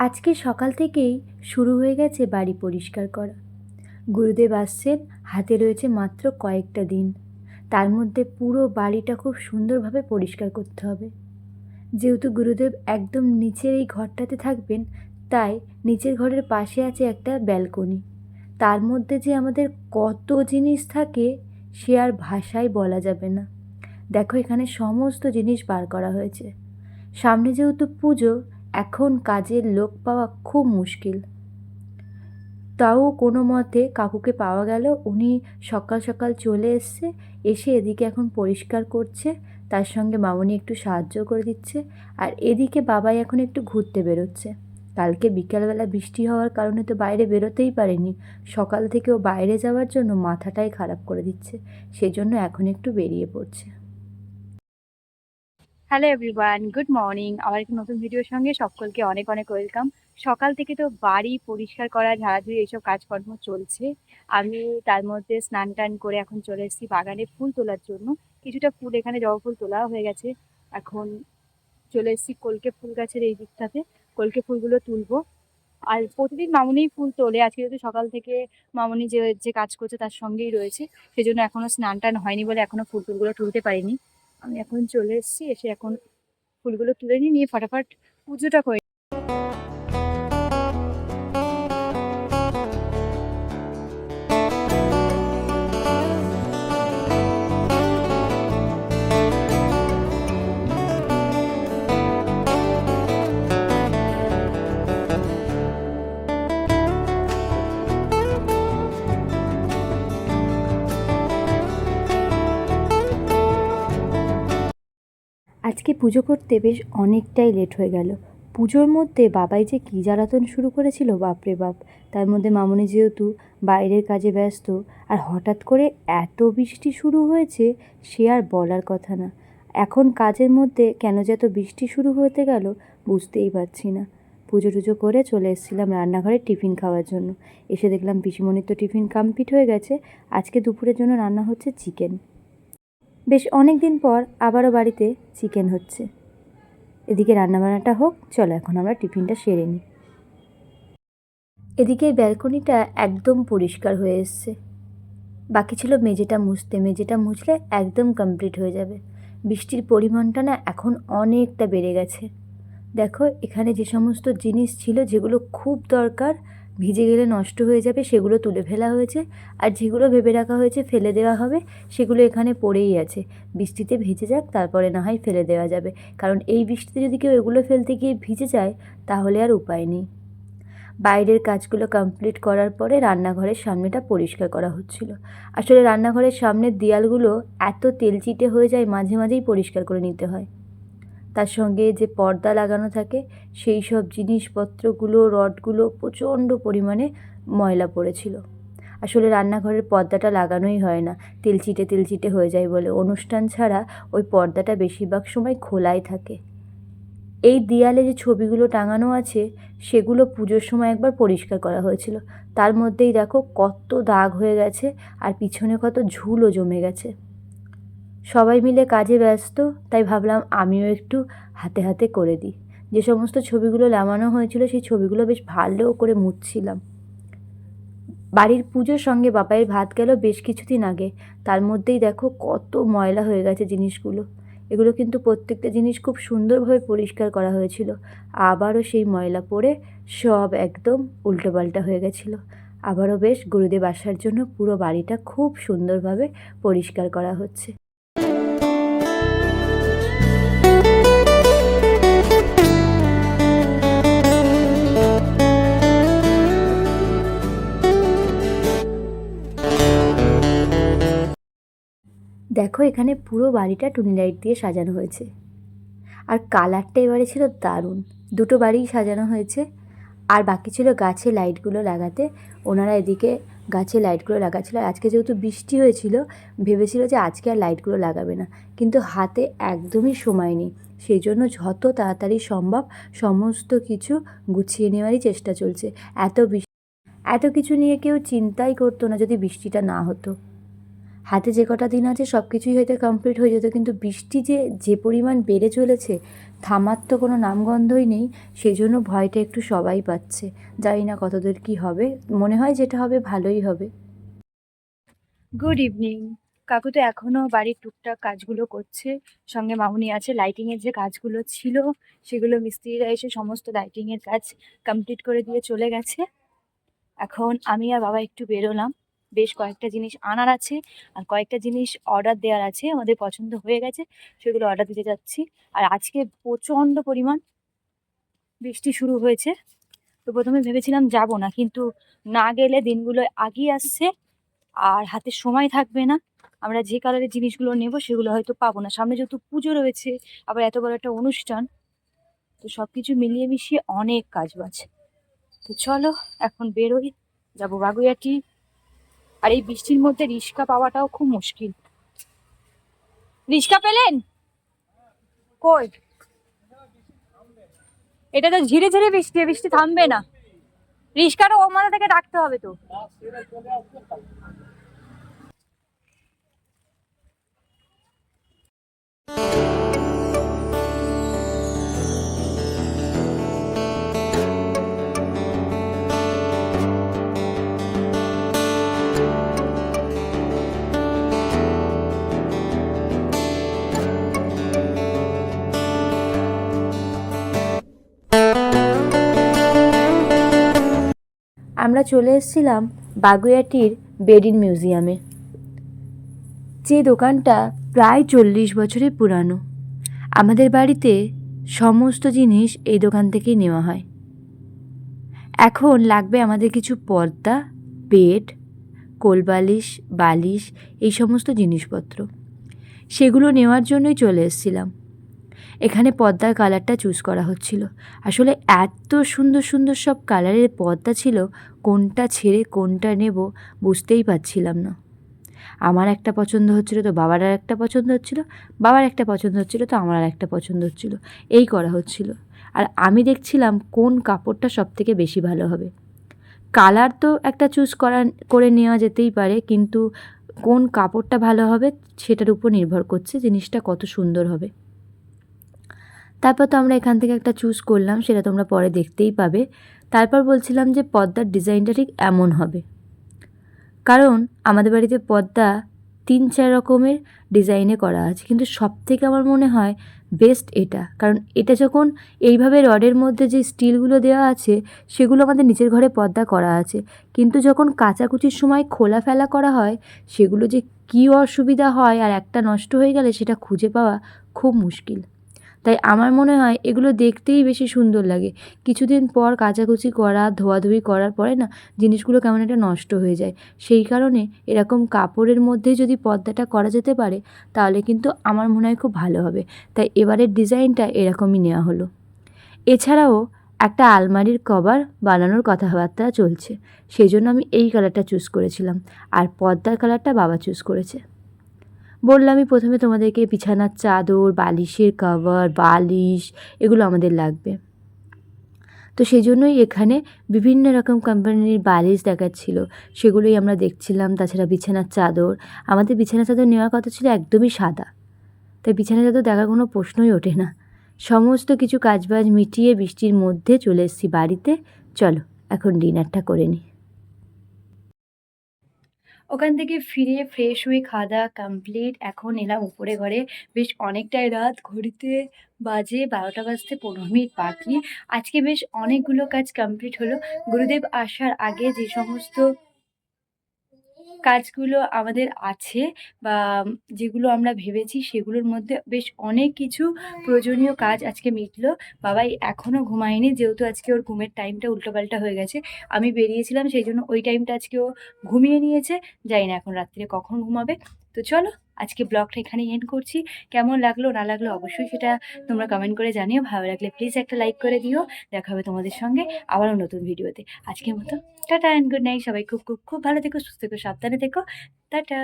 আজকে সকাল থেকেই শুরু হয়ে গেছে বাড়ি পরিষ্কার করা। গুরুদেব আসছেন, হাতে রয়েছে মাত্র কয়েকটা দিন। তার মধ্যে পুরো বাড়িটা খুব সুন্দরভাবে পরিষ্কার করতে হবে। যেহেতু গুরুদেব একদম নিচের এই ঘরটাতে থাকবেন, তাই নিচের ঘরের পাশে আছে একটা ব্যালকনি। তার মধ্যে যে আমাদের কত জিনিস থাকে, সে আর ভাষায় বলা যাবে না। দেখো এখানে সমস্ত জিনিস বার করা হয়েছে। সামনে যেহেতু পুজো এখন কাজের লোক পাওয়া খুব মুশকিল। তাও কোনো মতে কাকুকে পাওয়া গেল, উনি সকাল সকাল চলে এসছে, এসে এদিকে এখন পরিষ্কার করছে, তার সঙ্গে মামনি একটু সাহায্য করে দিচ্ছে, আর এদিকে বাবাই এখন একটু ঘুরতে বেরোচ্ছে। কালকে বিকালবেলা বৃষ্টি হওয়ার কারণে তো বাইরে বেরোতেই পারেনি, সকাল থেকে ও বাইরে যাওয়ার জন্য মাথাটাই খারাপ করে দিচ্ছে, সেজন্য এখন একটু বেরিয়ে পড়ছে। হ্যালো এভরিওয়ান গুড মর্নিং আমার একটা নতুন ভিডিওর সঙ্গে সকলকে অনেক অনেক ওয়েলকাম সকাল থেকে তো বাড়ি পরিষ্কার করা, ঝাড়াঝুড়ি এইসব কাজকর্ম চলছে। আমি তার মধ্যে স্নান টান করে এখন চলে এসেছি বাগানে ফুল তোলার জন্য। কিছুটা ফুল এখানে জবা ফুল তোলা হয়ে গেছে। এখন চলে এসেছি কলকে ফুল গাছের এই দিকটাতে। কলকে ফুলগুলো তুলবো। আর প্রতিদিন মামুনিই ফুল তোলে। আজকে যেহেতু সকাল থেকে মামুনি যে যে কাজ করছে তার সঙ্গেই রয়েছে। সেজন্য এখনও স্নান টান হয়নি বলে এখনও ফুল টুলগুলো তুলতে পারিনি। আমি এখন চলে এসেছি এসে এখন ফুলগুলো তুলে নিয়ে নিয়ে ফটাফট পুজোটা করে আজকে পুজো করতে বেশ অনেকটাই লেট হয়ে গেল। পুজোর মধ্যে বাবাই যে কী জ্বালাতন শুরু করেছিল, বাপরে বাপ। তার মধ্যে মামনি যেহেতু বাইরের কাজে ব্যস্ত, আর হঠাৎ করে এত বৃষ্টি শুরু হয়েছে, সে আর বলার কথা না। এখন কাজের মধ্যে কেন যে এত বৃষ্টি শুরু হতে গেল, বুঝতেই পারছি না। পুজো টুজো করে চলে এসেছিলাম রান্নাঘরে টিফিন খাওয়ার জন্য। এসে দেখলাম পিসিমণির তো টিফিন কমপ্লিট হয়ে গেছে। আজকে দুপুরের জন্য রান্না হচ্ছে চিকেন বেশ অনেক দিন পর আবারও বাড়িতে চিকেন হচ্ছে। এদিকে রান্নাবান্নাটা হোক, চলো এখন আমরা টিফিনটা সেরে নিই। এদিকে ব্যালকনিটা একদম পরিষ্কার হয়ে এসছে। বাকি ছিল মেঝেটা মুছতে। মেঝেটা মুছলে একদম কমপ্লিট হয়ে যাবে। বৃষ্টির পরিমাণটা না এখন অনেকটা বেড়ে গেছে। দেখো, এখানে যে সমস্ত জিনিস ছিল, যেগুলো খুব দরকার ভিজে গেলে নষ্ট হয়ে যাবে, সেগুলো তুলে ফেলা হয়েছে। আর যেগুলো ভেবে রাখা হয়েছে ফেলে দেওয়া হবে, সেগুলো এখানে পড়েই আছে। বৃষ্টিতে ভিজে যাক, তারপরে না হয় ফেলে দেওয়া যাবে। কারণ এই বৃষ্টিতে যদি কেউ এগুলো ফেলতে গিয়ে ভিজে যায়, তাহলে আর উপায় নেই। বাইরের কাজগুলো কমপ্লিট করার পরে রান্নাঘরের সামনেটা পরিষ্কার করা হচ্ছিল। আসলে রান্নাঘরের সামনের দেয়ালগুলো এত তেলচিটে হয়ে যায়, মাঝে মাঝেই পরিষ্কার করে নিতে হয়। তার সঙ্গে যে পর্দা লাগানো থাকে, সেই সব জিনিসপত্রগুলো, রডগুলো প্রচণ্ড পরিমাণে ময়লা পড়েছিল। আসলে রান্নাঘরের পর্দাটা লাগানোই হয় না, তেলচিটে তেলচিটে হয়ে যায় বলে। অনুষ্ঠান ছাড়া ওই পর্দাটা বেশিরভাগ সময় খোলাই থাকে। এই দেয়ালে যে ছবিগুলো টাঙানো আছে, সেগুলো পুজোর সময় একবার পরিষ্কার করা হয়েছিল। তার মধ্যেই দেখো কত দাগ হয়ে গেছে আর পিছনে কত ঝুলও জমে গেছে। সবাই মিলে কাজে ব্যস্ত, তাই ভাবলাম আমিও একটু হাতে হাতে করে দিই। যে সমস্ত ছবিগুলো নামানো হয়েছিল, সেই ছবিগুলো বেশ ভালো করে মুছছিলাম। বাড়ির পুজোর সঙ্গে বাবাইয়ের ভাত গেল বেশ কিছুদিন আগে। তার মধ্যেই দেখো কত ময়লা হয়ে গেছে জিনিসগুলো। এগুলো কিন্তু প্রত্যেকটা জিনিস খুব সুন্দরভাবে পরিষ্কার করা হয়েছিল। আবারও সেই ময়লা পড়ে সব একদম উল্টোপাল্টা হয়ে গেছিল। আবারও বেশ গুরুদেব আসার জন্য পুরো বাড়িটা খুব সুন্দরভাবে পরিষ্কার করা হচ্ছে। দেখো এখানে পুরো বাড়িটা টুনি লাইট দিয়ে সাজানো হয়েছে। আর কালারটা এবারে ছিল দারুণ। দুটো বাড়িই সাজানো হয়েছে। আর বাকি ছিল গাছে লাইটগুলো লাগাতে। ওনারা এদিকে গাছে লাইটগুলো লাগাচ্ছিল। আজকে যেহেতু বৃষ্টি হয়েছিল, ভেবেছিল যে আজকে আর লাইটগুলো লাগাবে না। কিন্তু হাতে একদমই সময় নেই। সেই জন্য যত তাড়াতাড়ি সম্ভব সমস্ত কিছু গুছিয়ে নেওয়ারই চেষ্টা চলছে। এত এত কিছু নিয়ে কেউ চিন্তাই করতো না যদি বৃষ্টিটা না হতো। হাতে যে কটা দিন আছে সব কিছুই হয়তো কমপ্লিট হয়ে যেত, কিন্তু বৃষ্টি যে যে পরিমাণ বেড়ে চলেছে, থামার তো কোনো নামগন্ধই নেই সেই জন্য ভয়টা একটু সবাই পাচ্ছে। জানি না কতদূর কী হবে, মনে হয় যেটা হবে ভালোই হবে। গুড ইভিনিং কাকু তো এখনও বাড়ির টুকটাক কাজগুলো করছে, সঙ্গে মামুনি আছে লাইটিংয়ের যে কাজগুলো ছিল, সেগুলো মিস্ত্রিরা এসে সমস্ত লাইটিংয়ের কাজ কমপ্লিট করে দিয়ে চলে গেছে। এখন আমি আর বাবা একটু বেরোলাম। বেশ কয়েকটা জিনিস আনার আছে আর কয়েকটা জিনিস অর্ডার দেওয়ার আছে, আমাদের পছন্দ হয়ে গেছে, সেগুলো অর্ডার দিতে যাচ্ছি। আর আজকে প্রচণ্ড পরিমাণ বৃষ্টি শুরু হয়েছে। তো প্রথমে ভেবেছিলাম যাব না, কিন্তু না গেলে দিনগুলো আগিয়ে আসছে আর হাতে সময় থাকবে না। আমরা যে কালারের জিনিসগুলো নেব সেগুলো হয়তো পাবো না। সামনে যেহেতু পুজো রয়েছে, আবার এত বড় একটা অনুষ্ঠান, তো সব কিছু মিলিয়ে মিশিয়ে অনেক কাজ বাজ। তো চলো, এখন বেরোই, যাব বাগুইয়াটি আর এই বৃষ্টির মধ্যে রিক্সা পাওয়াটাও খুব মুশকিল। রিক্সা পেলেন? কই? এটা তো ঝিরে ঝিরে বৃষ্টি বৃষ্টি থামবে না। রিক্সাটা ও মাথা থেকে ডাকতে হবে তো। আমরা চলে এসেছিলাম বাগুইয়াটির বেডিন মিউজিয়ামে। যে দোকানটা প্রায় চল্লিশ বছরের পুরানো। আমাদের বাড়িতে সমস্ত জিনিস এই দোকান থেকেই নেওয়া হয়। এখন লাগবে আমাদের কিছু পর্দা, বেড, কোলবালিশ, বালিশ, এই সমস্ত জিনিসপত্র। সেগুলো নেওয়ার জন্যই চলে এসেছিলাম। এখানে পর্দার কালারটা চুজ করা হচ্ছিল। আসলে এত সুন্দর সুন্দর সব কালারের পর্দা ছিল, কোনটা ছেড়ে কোনটা নেব বুঝতেই পারছিলাম না। আমার একটা পছন্দ হচ্ছিল তো বাবার আর একটা পছন্দ হচ্ছিল, বাবার একটা পছন্দ হচ্ছিল তো আমার আর একটা পছন্দ হচ্ছিল। এই করা হচ্ছিল। আর আমি দেখছিলাম কোন কাপড়টা সব থেকে বেশি ভালো হবে। কালার তো একটা চুজ করা, করে নেওয়া যেতেই পারে, কিন্তু কোন কাপড়টা ভালো হবে সেটার উপর নির্ভর করছে জিনিসটা কত সুন্দর হবে। তারপর তো আমরা এখান থেকে একটা চুজ করলাম, সেটা তোমরা পরে দেখতেই পাবে। তারপর বলছিলাম যে পদ্মার ডিজাইনটা ঠিক এমন হবে। কারণ আমাদের বাড়িতে পদ্মা তিন চার রকমের ডিজাইনে করা আছে, কিন্তু সব থেকে আমার মনে হয় বেস্ট এটা। কারণ এটা যখন এইভাবে রডের মধ্যে যে স্টিলগুলো দেওয়া আছে, সেগুলো আমাদের নিচের ঘরে পর্দা করা আছে। কিন্তু যখন কাচাকুচির সময় খোলা ফেলা করা হয়, সেগুলো যে কী অসুবিধা হয় আর একটা নষ্ট হয়ে গেলে সেটা খুঁজে পাওয়া খুব মুশকিল। তাই আমার মনে হয় এগুলো দেখতেই বেশি সুন্দর লাগে। কিছুদিন পর কাচাকুচি করা, ধোয়াধুয়ি করার পরে না জিনিসগুলো কেমন একটা নষ্ট হয়ে যায়। সেই কারণে এরকম কাপড়ের মধ্যেই যদি পর্দাটা করা যেতে পারে, তাহলে কিন্তু আমার মনে হয় খুব ভালো হবে। তাই এবারের ডিজাইনটা এরকমই নেওয়া হলো। এছাড়াও একটা আলমারির কভার বানানোর কথাবার্তা চলছে। সেই জন্য আমি এই কালারটা চুজ করেছিলাম। আর পর্দার কালারটা বাবা চুজ করেছে। বললামই প্রথমে তোমাদেরকে বিছানার চাদর, বালিশের কভার বালিশ, এগুলো আমাদের লাগবে। তো সেই জন্যই এখানে বিভিন্ন রকম কোম্পানির বালিশ দেখাচ্ছিল। সেগুলোই আমরা দেখছিলাম। তাছাড়া বিছানার চাদর। আমাদের বিছানার চাদর নেওয়ার কথা ছিল একদমই সাদা। তাই বিছানার চাদর দেখার কোনো প্রশ্নই ওঠে না। সমস্ত কিছু কাজবাজ মিটিয়ে বৃষ্টির মধ্যে চলে এসেছি বাড়িতে। চলো, এখন ডিনারটা করে নিই। ওখান থেকে ফিরে ফ্রেশ হয়ে খাওয়া দাওয়া কমপ্লিট এখন এলাম উপরে ঘরে। বেশ অনেকটাই রাত, ঘড়িতে বাজে বারোটা বাজতে পনেরো মিনিট বাকি। আজকে বেশ অনেকগুলো কাজ কমপ্লিট হলো। গুরুদেব আসার আগে যে সমস্ত কাজগুলো আমাদের আছে বা যেগুলো আমরা ভেবেছি সেগুলোর মধ্যে বেশ অনেক কিছু প্রয়োজনীয় কাজ আজকে মিটলো। বাবাই এখনও ঘুমায়নি, যেহেতু আজকে ওর ঘুমের টাইমটা উল্টোপাল্টা হয়ে গেছে। আমি বেরিয়েছিলাম, সেই জন্য ওই টাইমটা আজকে ও ঘুমিয়ে নিয়েছে। যাই না এখন রাত্রে কখন ঘুমাবে। তো চলো, আজকে ব্লগটা এখানে এন্ড করছি। কেমন লাগল, না লাগল অবশ্যই সেটা তোমরা কমেন্ট করে জানিও। ভালো লাগলে প্লিজ একটা লাইক করে দিও। দেখা হবে তোমাদের সঙ্গে আবারও নতুন ভিডিওতে। আজকের মতো, টাটা অ্যান্ড গুড নাইট সবাই। খুব খুব খুব ভালো থেকো, সুস্থ থেকো, সাবধানে থেকো। টাটা!